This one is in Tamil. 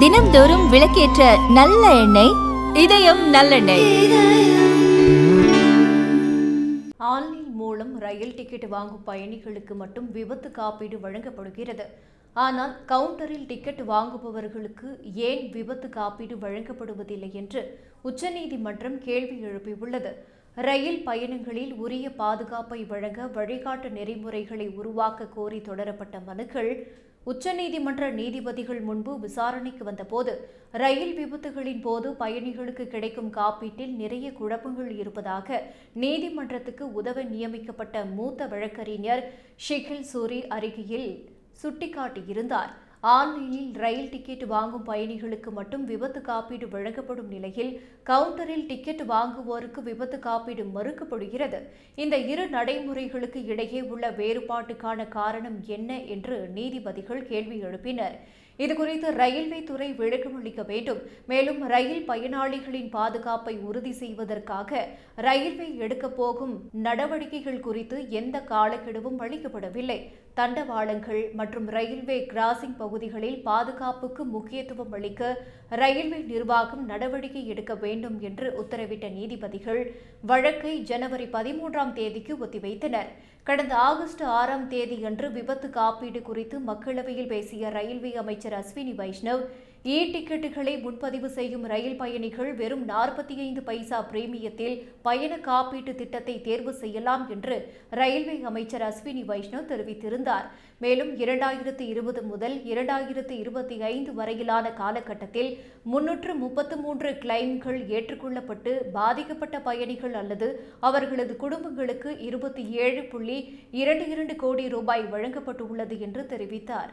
தினம்தோறும் விளக்கேற்ற நல்ல எண்ணெய் இதயம் நல்லெண்ணெய். ஆன்லைன் மூலம் ரயில் டிக்கெட் வாங்கும் பயணிகளுக்கு மட்டும் விபத்து காப்பீடு வழங்கப்படுகிறது. ஆனால் கவுண்டரில் டிக்கெட் வாங்குபவர்களுக்கு ஏன் விபத்து காப்பீடு வழங்கப்படுவதில்லை என்று உச்சநீதிமன்றம் கேள்வி எழுப்பியுள்ளது. ரயில் பயணங்களில் உரிய பாதுகாப்பை வழங்க வழிகாட்டு நெறிமுறைகளை உருவாக்க கோரி தொடரப்பட்ட மனுக்கள் உச்சநீதிமன்ற நீதிபதிகள் முன்பு விசாரணைக்கு வந்தபோது ரயில் விபத்துகளின் போது பயணிகளுக்கு கிடைக்கும் காப்பீட்டில் நிறைய குழப்பங்கள் இருப்பதாக நீதிமன்றத்துக்கு உதவ நியமிக்கப்பட்ட மூத்த வழக்கறிஞர் ஷிகில் சூரி அறிக்கையில் சுட்டிக்காட்டியிருந்தார். ஆன்லைனில் ரயில் டிக்கெட் வாங்கும் பயணிகளுக்கு மட்டும் விபத்து காப்பீடு வழங்கப்படும் நிலையில் கவுண்டரில் டிக்கெட் வாங்குவோருக்கு விபத்து காப்பீடு மறுக்கப்படுகிறது. இந்த இரு நடைமுறைகளுக்கு இடையே உள்ள வேறுபாட்டுக்கான காரணம் என்ன என்று நீதிபதிகள் கேள்வி எழுப்பினர். இதுகுறித்து ரயில்வே துறை விளக்கம் அளிக்க வேண்டும். மேலும் ரயில் பயனாளிகளின் பாதுகாப்பை உறுதி செய்வதற்காக ரயில்வே எடுக்கப் போகும் நடவடிக்கைகள் குறித்து எந்த காலக்கெடுவும் அளிக்கப்படவில்லை. தண்டவாளங்கள் மற்றும் ரயில்வே கிராசிங் பகுதிகளில் பாதுகாப்புக்கு முக்கியத்துவம் அளிக்க ரயில்வே நிர்வாகம் நடவடிக்கை எடுக்க வேண்டும் என்று உத்தரவிட்ட நீதிபதிகள் வழக்கை ஜனவரி பதிமூன்றாம் தேதிக்கு ஒத்திவைத்தனர். கடந்த ஆகஸ்ட் ஆறாம் தேதியன்று விபத்து காப்பீடு குறித்து மக்களவையில் பேசிய ரயில்வே அமைச்சர் அஸ்வினி வைஷ்ணவ் இ டிக்கெட்டுகளை முன்பதிவு செய்யும் ரயில் பயணிகள் வெறும் நாற்பத்தி ஐந்து பைசா பிரீமியத்தில் பயண காப்பீட்டு திட்டத்தை தேர்வு செய்யலாம் என்று ரயில்வே அமைச்சர் அஸ்வினி வைஷ்ணவ் தெரிவித்திருந்தார். மேலும் இரண்டாயிரத்து இருபது முதல் இரண்டாயிரத்து இருபத்தி ஐந்து வரையிலான காலகட்டத்தில் முன்னூற்று முப்பத்து மூன்று கிளைம்கள் ஏற்றுக்கொள்ளப்பட்டு பாதிக்கப்பட்ட பயணிகள் அல்லது அவர்களது குடும்பங்களுக்கு இருபத்தி ஏழு புள்ளி இரண்டு இரண்டு கோடி ரூபாய் வழங்கப்பட்டுள்ளது என்று தெரிவித்தார்.